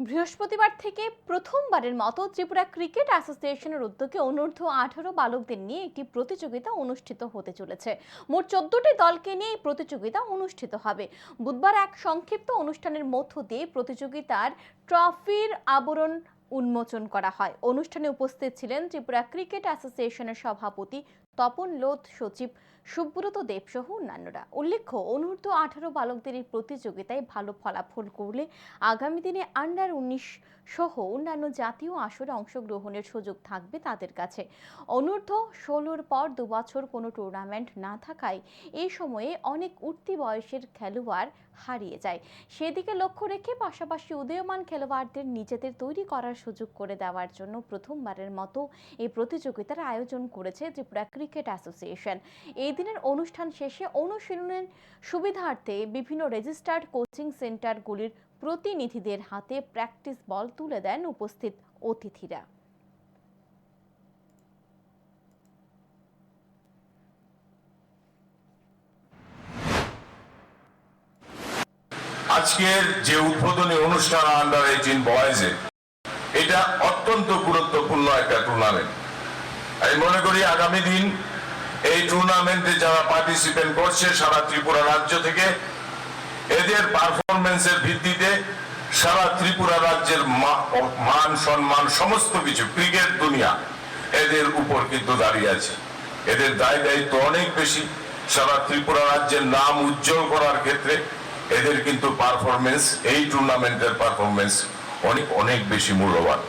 বৃহস্পতিবার থেকে প্রথমবারের মতো ত্রিপুরা ক্রিকেট অ্যাসোসিয়েশনের উদ্যোগে অনূর্ধ্ব আঠারো বালকদের নিয়ে একটি প্রতিযোগিতা অনুষ্ঠিত হতে চলেছে। মোট চোদ্দটি দলকে নিয়ে এই প্রতিযোগিতা অনুষ্ঠিত হবে। বুধবার এক সংক্ষিপ্ত অনুষ্ঠানের মধ্য দিয়ে প্রতিযোগিতার ট্রফির আবরণ উন্মোচন করা হয়। অনুষ্ঠানে উপস্থিত ছিলেন ত্রিপুরা ক্রিকেট অ্যাসোসিয়েশনের সভাপতি তপন লোধ সচিব সুব্রত দেব সহ অন্যান্যরা। উল্লেখ্য, অনূর্ধ্ব আঠারো বালকদের এই প্রতিযোগিতায় ভালো ফলাফল করলে আগামী দিনে আন্ডার উনিশ সহ অন্যান্য জাতীয় আসরে অংশগ্রহণের সুযোগ থাকবে তাদের কাছে। অনূর্ধ্ব ষোলোর পর দুবছর কোনো টুর্নামেন্ট না থাকায় এই সময়ে অনেক উঠতি বয়সের খেলোয়াড় হারিয়ে যায়। সেদিকে লক্ষ্য রেখে পাশাপাশি উদীয়মান খেলোয়াড়দের নিজেদের তৈরি করার সুযোগ করে দেওয়ার জন্য প্রথমবারের মতো এই প্রতিযোগিতার আয়োজন করেছে ত্রিপুরা ক্রিকেট অ্যাসোসিয়েশন এই দিনের অনুষ্ঠান শেষে অনুশীলনের সুবিধার্থে বিভিন্ন রেজিস্টার্ড কোচিং সেন্টারগুলির প্রতিনিধিদের হাতে প্র্যাকটিস বল তুলে দেন উপস্থিত অতিথিরা। আজকের যে উদ্বোধনী অনুষ্ঠান আন্ডার এইটিন বয়েজে এটা অত্যন্ত গুরুত্বপূর্ণ একটা টুর্নামেন্ট আমি মনে করি আগামী দিন এই টুর্নামেন্টে যারা পার্টিসিপেন্ট করছে সারা ত্রিপুরা রাজ্য থেকে, এদের পারফরমেন্সের ভিত্তিতে সারা ত্রিপুরা রাজ্যের মান, সম্মান, সমস্ত কিছু ক্রিকেট দুনিয়া এদের উপর কিন্তু দাঁড়িয়ে আছে। এদের দায় দায়িত্ব অনেক বেশি। সারা ত্রিপুরা রাজ্যের নাম উজ্জ্বল করার ক্ষেত্রে এদের কিন্তু পারফরমেন্স এই টুর্নামেন্টের পারফরমেন্স অনেক অনেক বেশি মূল্যবান।